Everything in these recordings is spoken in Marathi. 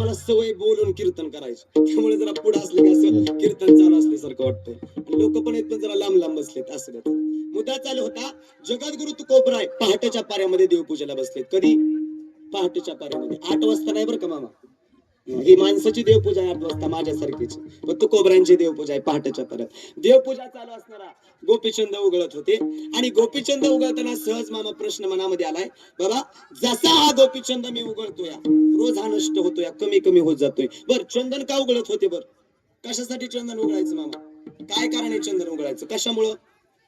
मला सवय बोलून कीर्तन करायची. त्यामुळे जरा पुढे असले की असं कीर्तन चालू असल्यासारखं वाटतं लोक पण येत पण जरा लांब लांब बसलेत असं देतात मुद्दा चालू होता जगद्गुरु तुकोबराय पहाटेच्या पाऱ्यामध्ये देवपूजेला बसलेत. कधी? पहाटेच्या पाऱ्यामध्ये. आठ वाजता नाही बरं का मामा? ही माणसाची देवपूजा आहे आठ वाजता माझ्यासारखीची पण तू कोबऱ्यांची देवपूजा आहे पहाटेच्या परत. देवपूजा चालू असणारा गोपीचंद उघडत होते. आणि गोपीचंद उघडताना सहज मामा प्रश्न मनामध्ये आलाय बाबा जसा हा गोपीचंद मी उघडतोय रोज हा नष्ट होतोय कमी कमी होत जातोय. बर चंदन का उघडत होते बर? कशासाठी चंदन उघडायचं मामा? काय कारण आहे चंदन उघडायचं? कशामुळं?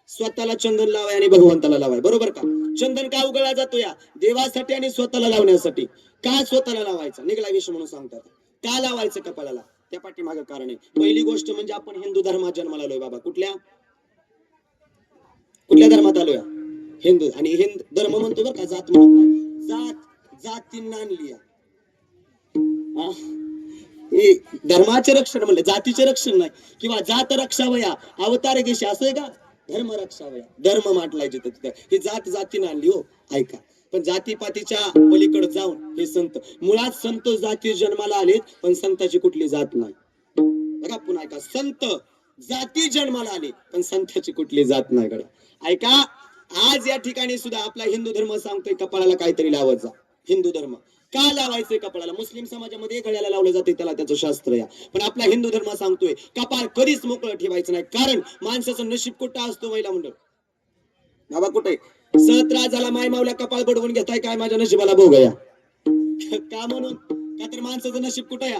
स्वतःला चंदन लावाय आणि भगवंताला लावाय. बरोबर का? चंदन का उघडला जातो या देवासाठी आणि स्वतःला लावण्यासाठी. का स्वतःला लावायचं. निघला विषय म्हणून सांगतात. का लावायचं कपाळाला. त्या पाठीमागं कारण आहे. पहिली गोष्ट म्हणजे आपण हिंदू धर्मात जन्माला आलोय बाबा. कुठल्या? कुठल्या धर्मात आलोय? हिंदू. आणि हिंद धर्म म्हणतो बरं का जात म्हणत नाही. जात जातींना आणली धर्माचे रक्षण म्हणलं जातीचे रक्षण नाही. किंवा जात रक्षावया अवतार घेशी असं आहे का? धर्म रक्षावया. धर्म माटलाय जिथं तिथं. ही जात जातीनं आणली हो. ऐका. पण जातीपातीच्या पलीकडे जाऊन हे संत मुळात संत जाती जन्माला आलेत पण संताची कुठली जात नाही. बघा पुन्हा ऐका संत जाती जन्माला आले पण संताची कुठली जात नाही गड्या. ऐका आज या ठिकाणी सुद्धा आपला हिंदू धर्म सांगतोय कपाळाला काहीतरी लावत जा. हिंदू धर्म. का लावायचंय कपाळाला? मुस्लिम समाजामध्ये घड्याला लावलं जाते त्याला त्याचं शास्त्र या. पण आपला हिंदू धर्म सांगतोय कपाळ कधीच मोकळं ठेवायचं नाही कारण माणसाचं नशीब कुठं असतो महिला मंडळ? बाबा कुठे? सतरा झाला माय मावल्या कपाळ बडवून घेताय काय माझ्या नशिबाला भोगया का म्हणून? का तर माणसाचं नशीब कुठं या?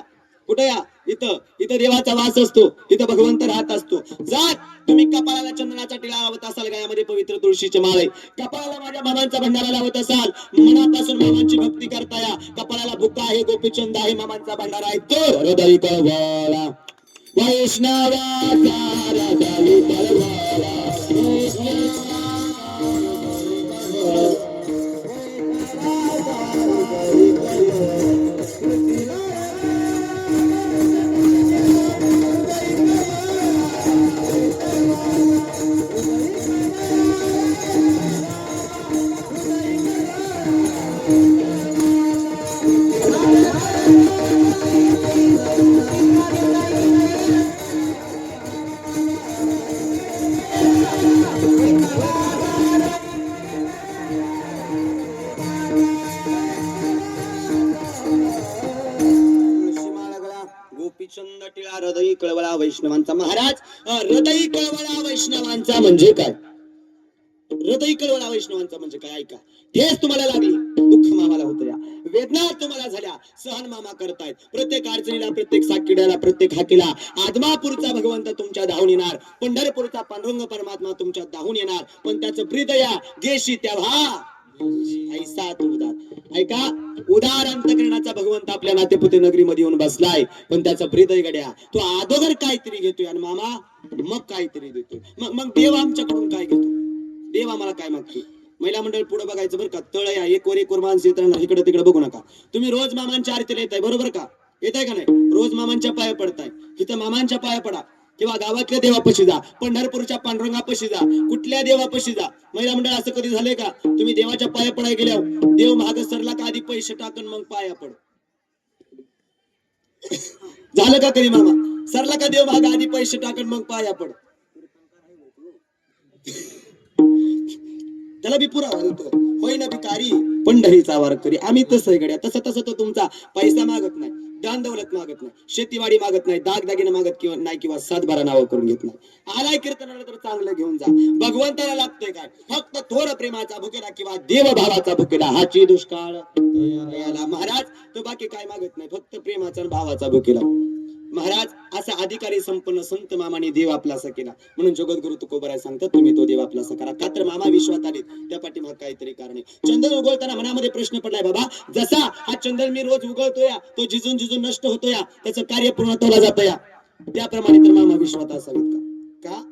कुठं या? इथं. इथं देवाचा वास असतो इथं भगवंत राहत असतो. जात! तुम्ही कपाळाला चंदनाचा टिळा लावत असाल गायामध्ये पवित्र तुळशीचे माळ कपाळाला माझ्या मामांचा भंडारा लावत असाल मनापासून मामांची भक्ती करताया कपाळाला भुका आहे गोपीचंद आहे मामांचा भंडारा आहे. तो हृदय कळवळा वैष्णवाचा हृदय Thank you. वैष्णवांचा महाराज हृदय कळवळा वैष्णवांचा म्हणजे काय? हृदय कळवळा वैष्णवांचा म्हणजे काय? ऐका. ठेस तुम्हाला लागली. दुःख मामाला होतं या. वेदना तुम्हाला झाल्या. सहन मामा करतायत. प्रत्येक अडचणीला प्रत्येक साकिड्याला प्रत्येक हाकीला आदमापूरचा भगवंत तुमच्या धावून येणार. पंढरपूरचा पांडुरंग परमात्मा तुमच्या धावून येणार. पण त्याचं हृदया गेशी तेव्हा ऐसा तो उदार. ऐका उदार अंतकरणाचा भगवंत आपल्या नातेपुते नगरीमध्ये येऊन बसलाय. पण त्याचा हृदय गड्या तो अगोदर काहीतरी घेतोय आणि मामा मग काहीतरी देतोय. मग मग देव आमच्याकडून काय घेतो? देव आम्हाला काय मागतो? महिला मंडळ पुढे बघायचं बरं का? तळ या एक वर एक वर माणसं येताना इकडे तिकडे बघू नका. तुम्ही रोज मामांच्या आरतीला येताय बरोबर का? येताय का नाही? रोज मामांच्या पाया पडताय. इथं मामांच्या पाया पडा. किंवा गावातल्या देवापाशी जा पंढरपूरच्या पांडुरंगापाशी जा कुठल्या देवापाशी जा. महिला मंडळ असं कधी झालंय का? तुम्ही देवाच्या पाया पडाय गेल्यावर देव महाग सरला का आधी पैसे टाकून मग पाया पड. झालं का कधी मामा? सरला का देव महाग आधी पैसे टाकून मग पाया पड. त्याला बी पुरावा देतो होय ना भिकारी पंढरीचा वारकरी. आम्ही तसं आहे गड्या. तसं तसं तो तुमचा पैसा मागत नाही. दान दौलत मागत नाही शेतीवाडी मागत नाही दागदागिने मागत किंवा नाही किंवा सातबारा नावं करून घेत नाही. आलाय कीर्तनाला तर चांगलं घेऊन जा. भगवंताला लागतोय काय? फक्त थोर प्रेमाचा भुकेला किंवा देवभावाचा भुकेला हाची दुष्काळ. याला महाराज तो बाकी काय मागत नाही फक्त प्रेमाचा भावाचा भुकेला. महाराज असा अधिकारी संपन्न संत मामाने देव आपलासा केला. म्हणून जगद्गुरु तुकोबराय सांगतात तुम्ही तो देव आपलासा करा. का तर मामा विश्वात आले त्या पाठीमाग काहीतरी कारण आहे. चंदन उगवताना मनामध्ये प्रश्न पडलाय बाबा जसा हा चंदन मी रोज उगवतो या तो जिजून झिजून नष्ट होतो या त्याचं कार्य पूर्णत्वाला जातं या त्याप्रमाणे तर मामा विश्वात असावेत का? का?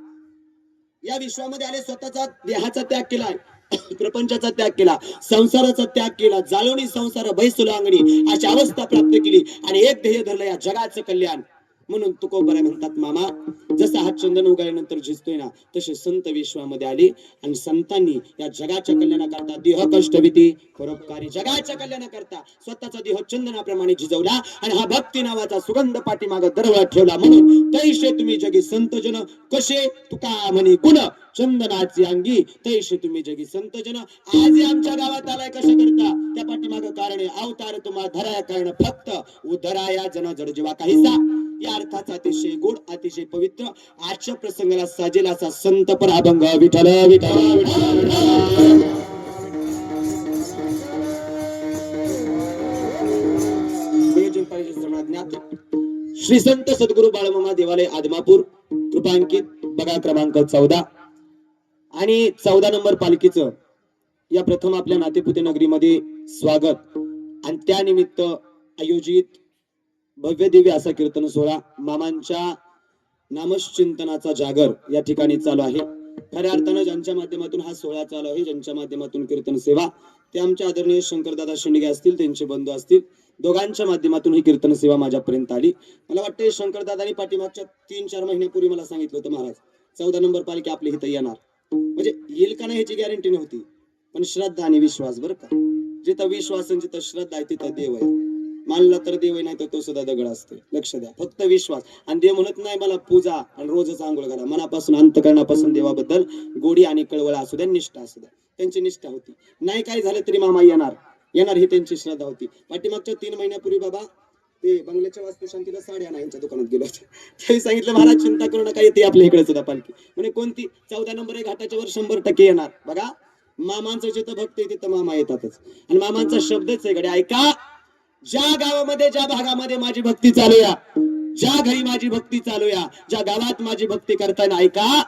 या विश्वामध्ये आले स्वतःचा देहाचा त्याग केलाय. प्रपंचाचा त्याग केला संसाराचा त्याग केला जालोनी संसार बैसुला अंगणी अशी अवस्था प्राप्त केली आणि एक ध्येय धरलं या जगाचं कल्याण. म्हणून तुकोबराय म्हणतात मामा जसा हा चंदन उगाल्यानंतर झिजतोय ना तसे संत विश्वामध्ये आले आणि संतांनी या जगाच्या कल्याणाकरता देह कष्ट परोपकारी जगाच्या कल्याणाकरता स्वतःचा देह चंदनाप्रमाणे झिजवला आणि हा भक्ती नावाचा सुगंध पाठीमाग दरवळा ठेवला. म्हणून तैसे तुम्ही जगी संत जन कसे तुका म्हणे कुण? चंदनाची अंगी तैसे तुम्ही जगी संत जन आज आमच्या गावात आलाय कसं करता? त्या पाठीमाग कारणे अवतार तुम्हा धराया कारण फक्त उधराया जन जडजीवा काहीसा. या अर्थाचा अतिशय गोड अतिशय पवित्र आजच्या प्रसंगाला साजेल असा संत पर अभंग. विठल विठल श्री संत सद्गुरु बाळमामा देवालय आदमापूर. कृपांकित बघा क्रमांक चौदा. आणि चौदा नंबर पालखीचं या प्रथम आपल्या नातेपुते नगरीमध्ये स्वागत. आणि त्यानिमित्त आयोजित भव्य दिव्य असा कीर्तन सोहळा मामांच्या नामचिंतनाचा जागर या ठिकाणी चालू आहे. खऱ्या अर्थानं ज्यांच्या माध्यमातून हा सोहळा चालू आहे ज्यांच्या माध्यमातून कीर्तन सेवा ते आमच्या आदरणीय शंकरदादा शेंडगे असतील त्यांचे बंधू असतील दोघांच्या माध्यमातून ही कीर्तन सेवा माझ्यापर्यंत आली. मला वाटतं शंकरदादानी पाठीमागच्या तीन चार महिन्यापूर्वी मला सांगितलं होतं महाराज चौदा नंबर पालखी आपल्या इथं येणार. म्हणजे येईल का नाही ह्याची गॅरंटी नव्हती पण श्रद्धा आणि विश्वास बरं का. जिथं विश्वास आणि जिथं श्रद्धा आहे तिथं देव आहे. मानला तर देव नाही तर तो सुद्धा दगड असते लक्ष द्या. फक्त विश्वास. आणि देव म्हणत नाही मला पूजा आणि रोजच आंघोळ करा. मनापासून अंतकरणापासून देवाबद्दल गोडी आणि कळवळ असू द्या निष्ठा असू द्या. त्यांची निष्ठा होती. नाही काय झालं तरी मामा येणार. येणार ही त्यांची श्रद्धा होती. पाठीमागच्या तीन महिन्यापूर्वी बाबा ते बंगल्याच्या वास्तुशांतीला साड्या नाही यांच्या दुकानात गेलो त्यावेळी सांगितलं महाराज चिंता करू नका येते आपल्या इकडे सुद्धा पालखी. म्हणजे कोणती? चौदा नंबर आहे घाटाच्या वर शंभर टक्के येणार. बघा मामांचं जिथं भक्त आहे तिथं मामा येतातच. आणि मामांचा शब्दच आहे कडे ऐका ज्या गावामध्ये ज्या भागामध्ये माझी भक्ती चालूया ज्या घरी माझी भक्ती चालूया ज्या गावात माझी भक्ती करताना ऐका.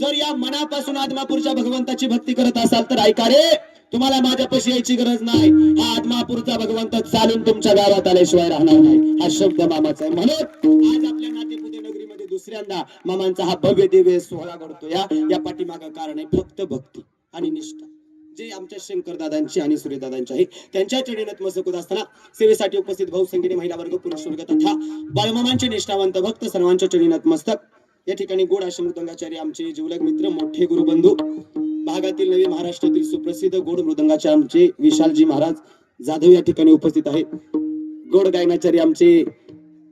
जर या मनापासून आदमापूरच्या भगवंताची भक्ती करत असाल तर ऐका रे तुम्हाला माझ्यापाशी यायची गरज नाही. हा आदमापूरचा भगवंत चालून तुमच्या गावात आल्याशिवाय राहणार नाही. हा शब्द मामाचा आहे. म्हणून आज आपल्या नातेपुते नगरीमध्ये दुसऱ्यांदा मामांचा हा भव्य दिव्य सोहळा घडतो या या पाठीमागं कारण आहे फक्त भक्ती आणि निष्ठा. जे आमच्या शंकर दादांची आणि सूर्यदादांची आहे त्यांच्या चढी नतमस्तक होत असताना सेवेसाठी उपस्थित भाऊसंगीने महिला वर्ग पुरुष वर्ग तथा बाळमामांचे निष्ठावंत भक्त सर्वांच्या चढी नतमस्तक या ठिकाणी गोड आश्रम मृदंगाचार्य आमचे जीवलग मित्र मोठे गुरुबंधू भागातील नवे महाराष्ट्रातील सुप्रसिद्ध गोड मृदंगाचार्य आमचे विशालजी महाराज जाधव या ठिकाणी उपस्थित आहेत. गोड गायनाचार्य आमचे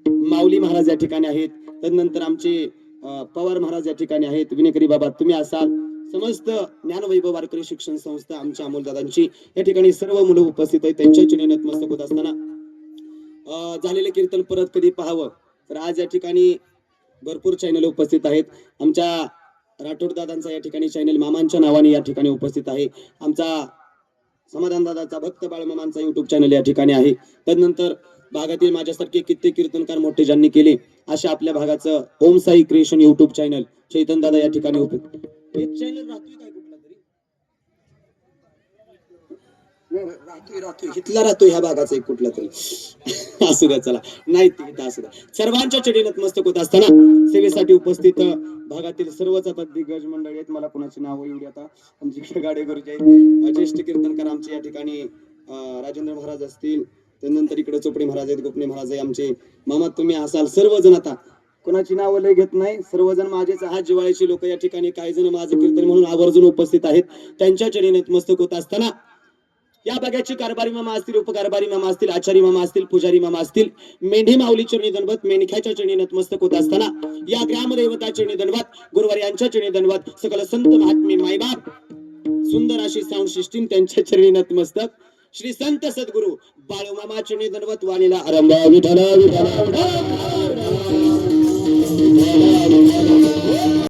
माऊली महाराज या ठिकाणी आहेत. तदनंतर आमचे पवार महाराज या ठिकाणी आहेत. विनेकरी बाबा तुम्ही असाल. समस्त ज्ञानवैभव वारकरी शिक्षण संस्था आमच्या अमोलदादांची या ठिकाणी सर्व मुलं उपस्थित आहेत. त्यांच्या चरणी मस्तक होत असताना झालेले कीर्तन परत कधी पाहावं? तर आज या ठिकाणी भरपूर चॅनल उपस्थित आहेत. आमच्या राठोड दादांचा या ठिकाणी चॅनल मामांच्या नावाने या ठिकाणी उपस्थित आहे. आमचा समाधान दादाचा भक्त बाळमामांचा युट्यूब चॅनल या ठिकाणी आहे. तदनंतर भागातील माझ्यासारखे कित्येक कीर्तनकार मोठे ज्यांनी केले. अशा आपल्या भागाचं Om Sai creation YouTube channel Chaitan दादा या ठिकाणी उपस्थित एक चॅनल राहतोय काय कुठला तरी? राहतोय राहतोय. इथला राहतोय ह्या भागाचा एक कुठला तरी. असू द्या चला. नाही ते असू द्या. सर्वांच्या चढी मस्तक होत असताना सेवेसाठी उपस्थित भागातील सर्वच आता दिग्गज मंडळी आहेत. मला कोणाची नावं एवढी आता आमची गाडे गुरुजी आहेत ज्येष्ठ कीर्तनकार आमचे या ठिकाणी राजेंद्र महाराज असतील. त्यानंतर इकडे चोपडे महाराज आहेत गोपणे महाराज आहे आमचे. मामा तुम्ही असाल सर्वजण आता. कोणाची नावं लय घेत नाही. सर्वजण माझेच हात जिवाळ्याची लोक या ठिकाणी काही जण माझं कीर्तन म्हणून आवर्जून उपस्थित आहेत. त्यांच्या चरणीत मस्तक होत असताना या बघ्याची कारभारी मामा असतील उपकारभारी मामा असतील आचारी मामा असतील पुजारी मामा असतील मेंढी माऊली चरणी दंडवत मेंढख्याच्या चरणी नतमस्तक होत असताना या ग्रामदेवता चरणी दंडवत गुरुवार यांच्या चरणी दंडवत सकल संत महात्मे मायबाप सुंदर अशी साऊंड सिस्टीम त्यांच्या चरणी नतमस्तक. श्री संत सद्गुरु बाळूमामा चरणी दंडवत वाणीला आरंभ. विठ्ठल विठ्ठल.